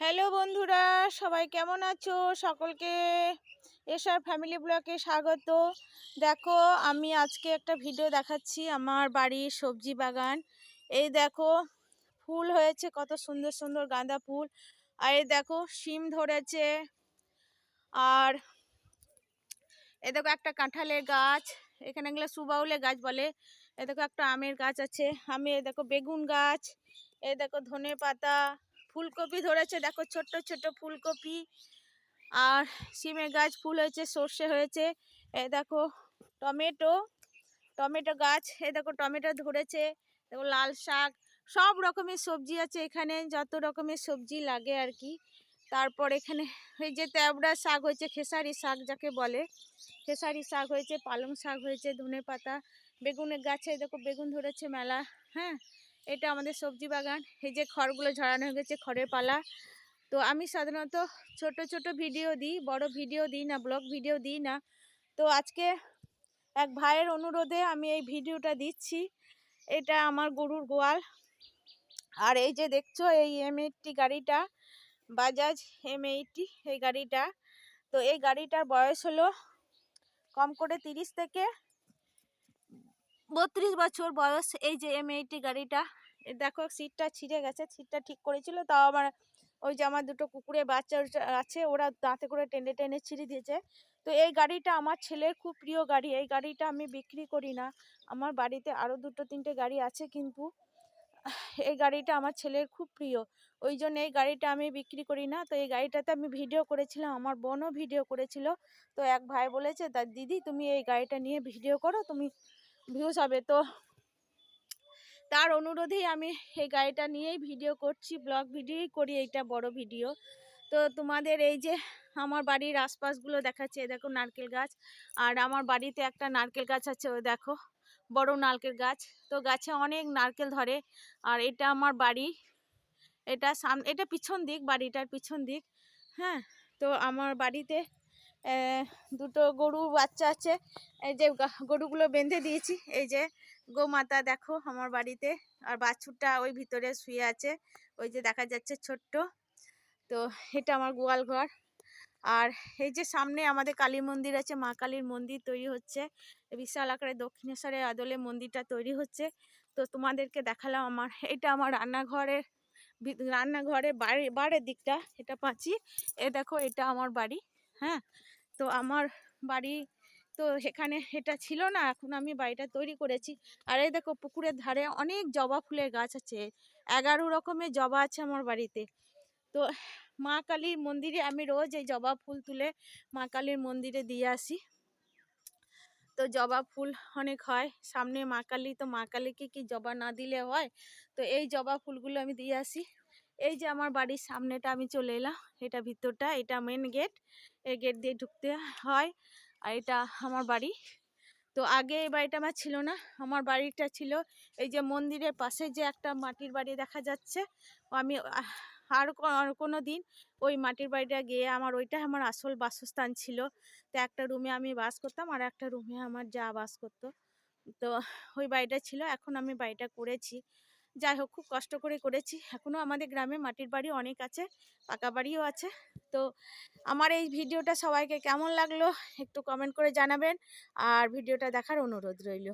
Hello বন্ধুরা, সবাই কেমন আছো? সকলকে এসআর ফ্যামিলি ব্লকে স্বাগত। দেখো, আমি আজকে একটা ভিডিও দেখাচ্ছি আমার বাড়ির সবজি বাগান। এই দেখো, ফুল হয়েছে, কত সুন্দর সুন্দর গাঁদা ফুল। আর এই দেখো, শিম ধরেছে। আর এ দেখো, একটা কাঁঠালের গাছ। এখানে এগুলো সুবাউলের গাছ বলে। এ দেখো, একটা আমের গাছ আছে। আমি এ দেখো, বেগুন গাছ। এ দেখো ধনে পাতা ফুলকপি ধরেছে, দেখো ছোট্ট ছোট্ট ফুলকপি। আর সিমের গাছ ফুল হয়েছে, সর্ষে হয়েছে, এ দেখো টমেটো টমেটো গাছ, এ দেখো টমেটো ধরেছে, দেখো লাল শাক, সব রকমের সবজি আছে এখানে, যত রকমের সবজি লাগে আর কি। তারপর এখানে এই যে তেওড়া শাক হয়েছে, খেসারি শাক যাকে বলে, খেসারি শাক হয়েছে, পালং শাক হয়েছে ধনে পাতা বেগুনের গাছে দেখো বেগুন ধরেছে মেলা হ্যাঁ? এটা আমাদের সবজি বাগান। এই যে খড়গুলো ঝরানো হয়ে গেছে খড়ের পালা। তো আমি সাধারণত ছোট ছোট ভিডিও দিই, বড় ভিডিও দিই না, ব্লগ ভিডিও দিই না। তো আজকে এক ভাইয়ের অনুরোধে আমি এই ভিডিওটা দিচ্ছি। এটা আমার গরুর গোয়াল। আর এই যে দেখছ, এই এম এইটটি গাড়িটা, বাজাজ এম এইটটি এই গাড়িটা। তো এই গাড়িটার বয়স হলো কম করে তিরিশ থেকে বত্রিশ বছর বয়স, এই যে এম এইটি গাড়িটা দেখো সিটটা ছিঁড়ে গেছে, সিটটা ঠিক করেছিল, তাও আমার ওই যে আমার দুটো কুকুরের বাচ্চা আছে, ওরা দাঁতে করে টেনে টেনে ছিঁড়ে দিয়েছে। তো এই গাড়িটা আমার ছেলের খুব প্রিয় গাড়ি, এই গাড়িটা আমি বিক্রি করি না। আমার বাড়িতে আরও দুটো তিনটে গাড়ি আছে কিন্তু এই গাড়িটা আমার ছেলের খুব প্রিয়। ওই জন্য এই গাড়িটা আমি বিক্রি করি না। তো এই গাড়িটাতে আমি ভিডিও করেছিলাম, আমার বোনও ভিডিও করেছিল। তো এক ভাই বলেছে তার দিদি, তুমি এই গাড়িটা নিয়ে ভিডিও করো, তুমি ভিউজ হবে। তো তার অনুরোধেই আমি এই গাড়িটা নিয়েই ভিডিও করছি ব্লগ ভিডিওই করি এইটা বড় ভিডিও তো তোমাদের এই যে আমার বাড়ির আশপাশগুলো দেখাচ্ছে দেখো নারকেল গাছ। আর আমার বাড়িতে একটা নারকেল গাছ আছে, ওই দেখো, বড় নারকেল গাছ। তো গাছে অনেক নারকেল ধরে, আর এটা আমার বাড়ি। এটা সাম, এটা পিছন দিক, বাড়িটার পিছন দিক। হ্যাঁ তো আমার বাড়িতে দুটো গরু বাচ্চা আছে। এই যে গরুগুলো বেঁধে দিয়েছি। এই যে গোমাতা দেখো আমার বাড়িতে। আর বাছুরটা ওই ভিতরে শুয়ে আছে। ওই যে দেখা যাচ্ছে ছোট্ট। তো এটা আমার গোয়াল ঘর। আর এই যে সামনে আমাদের কালী মন্দির আছে, মা কালীর মন্দির তৈরি হচ্ছে। বিশাল আকারে দক্ষিণেশ্বরের আদলে মন্দিরটা তৈরি হচ্ছে। তো তোমাদেরকে দেখালাম আমার, এটা আমার রান্নাঘরের রান্নাঘরে বাড়ি, বাড়ির দিকটা, এটা পাঁচি এ দেখো, এটা আমার বাড়ি। হ্যাঁ? তো আমার বাড়ি তো সেখানে এটা ছিল না, এখন আমি বাড়িটা তৈরি করেছি। আর এই দেখো পুকুরের ধারে অনেক জবা ফুলের গাছ আছে, এগারো রকমের জবা আছে আমার বাড়িতে। তো মা কালীর মন্দিরে আমি রোজ এই জবা ফুল তুলে মা কালীর মন্দিরে দিয়ে আসি। তো জবা ফুল অনেক হয়, সামনে মা কালী, তো মা কালীকে কি জবা না দিলে হয়? তো এই জবা ফুলগুলো আমি দিয়ে আসি। এই যে আমার বাড়ির সামনেটা আমি চলে এলাম, এটা ভিতরটা, এটা মেন গেট এই গেট দিয়ে ঢুকতে হয় আর এটা আমার বাড়ি। তো আগে এই বাড়িটা আমার ছিল না, আমার বাড়িটা ছিল এই যে মন্দিরের পাশে যে একটা মাটির বাড়ি দেখা যাচ্ছে। আমি আর কোনো দিন ওই মাটির বাড়িটা গিয়ে আমার ওইটা আমার আসল বাসস্থান ছিল। তো একটা রুমে আমি বাস করতাম আর একটা রুমে আমার যা বাস করতো। তো ওই বাড়িটা ছিল, এখন আমি বাড়িটা করেছি। যাই হোক খুব কষ্ট করে করেছি। এখনও আমাদের গ্রামে মাটির বাড়ি অনেক আছে, পাকা বাড়িও আছে। তো আমার এই ভিডিওটা সবাইকে কেমন লাগল একটু কমেন্ট করে জানাবেন। আর ভিডিওটা দেখার অনুরোধ রইল।